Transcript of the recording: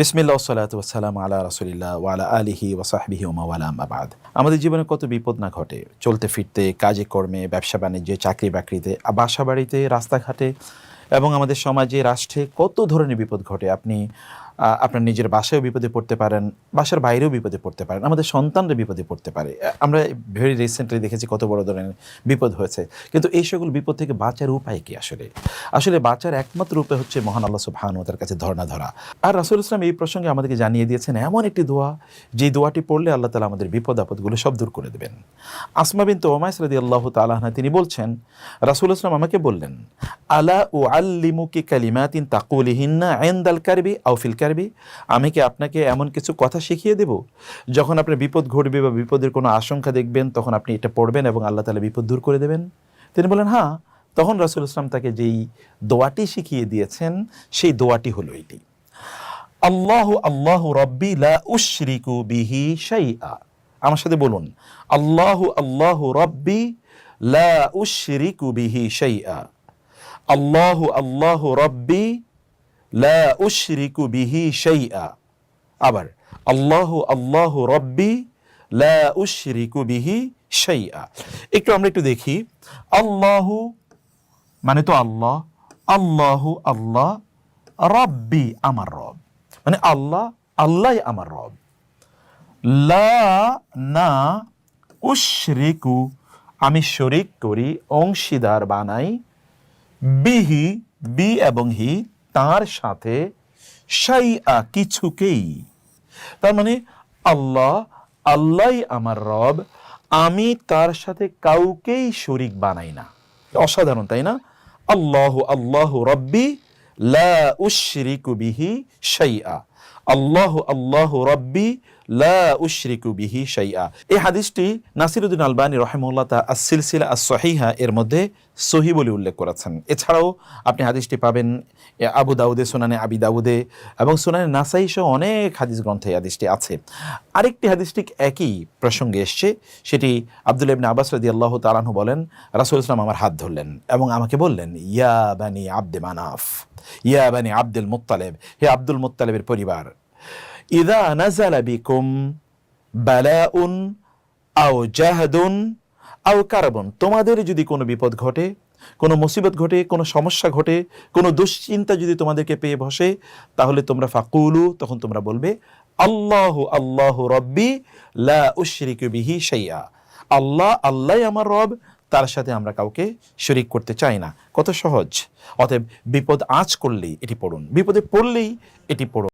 বিসমিল্লাহ সালাত ওসালাম আলা রাসুলিল্লাহ ওয়ালা আলিহি ওসাহবিহি ওমাওয়ালাম আবাদ আমাদের জীবনে কত বিপদ না ঘটে। চলতে, ফিরতে, কাজে, কর্মে, ব্যবসা, বাণিজ্যে চাকরি বাকরিতে বাসা বাড়িতে রাস্তাঘাটে এবং আমাদের সমাজে, রাষ্ট্রে কত ধরনের বিপদ ঘটে? আপনি আপনার নিজের বাসায়ও বিপদে পড়তে পারেন, বাসার বাইরেও বিপদে পড়তে পারেন, আমাদের সন্তানরা বিপদে পড়তে পারে। আমরা ভেরি রিসেন্টলি দেখেছি কত বড় ধরনের বিপদ হয়েছে। কিন্তু এই সকল বিপদ থেকে বাঁচার উপায় কি আসলে? আসলে বাঁচার একমাত্র উপায় হচ্ছে মহান আল্লাহ সুবহানাহু ওয়া তার কাছে ধর্ণা ধরা। আর রাসূল ইসলাম এই প্রসঙ্গে আমাদেরকে জানিয়ে দিয়েছেন, এমন একটি দোয়া, যে দোয়াটি পড়লে আল্লাহ তালা আমাদের বিপদ, আপদগুলো সব দূর করে দেবেন। আসমা বিন তোমাইস রাদি আল্লাহ তালাহনা তিনি বলছেন, রাসূল ইসলাম আমাকে বললেন আলা ও আল্লিমুকি কালিমাতিন তাকুলিহিন্না এন্দাল কারবি আউফিল কারবি। আমি কি আপনাকে এমন কিছু কথা শিখিয়ে দেব? যখন আপনার বিপদ ঘটবে বা বিপদের কোনো আশঙ্কা দেখবেন, তখন আপনি এটা পড়বেন এবং আল্লাহ তালা বিপদ দূর করে দেবেন। তিনি বলেন হ্যাঁ। তখন রাসূল ইসলাম তাকে যেই দোয়াটি শিখিয়ে দিয়েছেন, সেই দোয়াটি হলো এটি। আল্লাহ আল্লাহ রব্বি লা উশরিকু বিহি শাইআ। আমার সাথে বলুন, আল্লাহ আল্লাহ রব্বি লা উশরিকু বিহি শাইআ। আল্লাহ আল্লাহ রব্বি লা বিহি শাইআ আবার আল্লাহ আল্লাহ রব্বি লা বিহি শাইআ একটু আমরা একটু দেখি আল্লাহু মানে তো আল্লাহ আল্লাহু আল্লাহ রব্বি আমার রব। মানে আল্লাহ আল্লাহ আমার রব। লা, না, উশরিকু, আমি শরিক করি, অংশীদার বানাই বিহি, বি এবং হি, তার সাথে সাইয়া কিছুকেই। তার মানে আল্লাহ আল্লাহ আমার রব, আমি তার সাথে কাউকেই শরিক বানাই না। অসাধারণ, তাই না? আল্লাহ আল্লাহ রব্বি লা উশরিকু বিহি শাইআ। আল্লাহ আল্লাহ রব্বি লা শাইআ। এই হাদিসটি নাসিরুদ্দিন আলবানী রহেমুল্লাহ তা আসিলসিলা আস সহিহা এর মধ্যে সহি বলে উল্লেখ করেছেন। এছাড়াও আপনি হাদিসটি পাবেন আবু দাউদে, সুনানে আবি দাউদে এবং সুনানে নাসাই সহ অনেক হাদিস গ্রন্থে হাদিসটি আছে। আরেকটি হাদিস ঠিক একই প্রসঙ্গে এসছে, সেটি আব্দুল ইবনে আব্বাস রাদি আল্লাহ তালাহু বলেন, রাসুল ইসলাম আমার হাত ধরলেন এবং আমাকে বললেন, ইয়া বানি আব্দে মানাফ, ইয়া বানি আব্দুল মুত্তালেব। হে আব্দুল মুত্তালেবের পরিবার ইদা নাজালা বিকুম বালাউন আও জাহাদুন আও কারাবন। তোমাদের যদি কোনো বিপদ ঘটে, কোনো মুসিবত ঘটে, কোনো সমস্যা ঘটে, কোনো দুশ্চিন্তা যদি তোমাদেরকে পেয়ে বসে, তাহলে তোমরা ফাকুলু, তখন তোমরা বলবে, আল্লাহ আল্লাহ রব্বি লা উশরিকু বিহি শাইআ আল্লাহ আল্লাহ আমার রব, তার সাথে আমরা কাউকে শরিক করতে চাই না। কত সহজ। অতএব বিপদ আঁচ করলেই এটি পড়ুন। বিপদে পড়লেই এটি পড়ুন।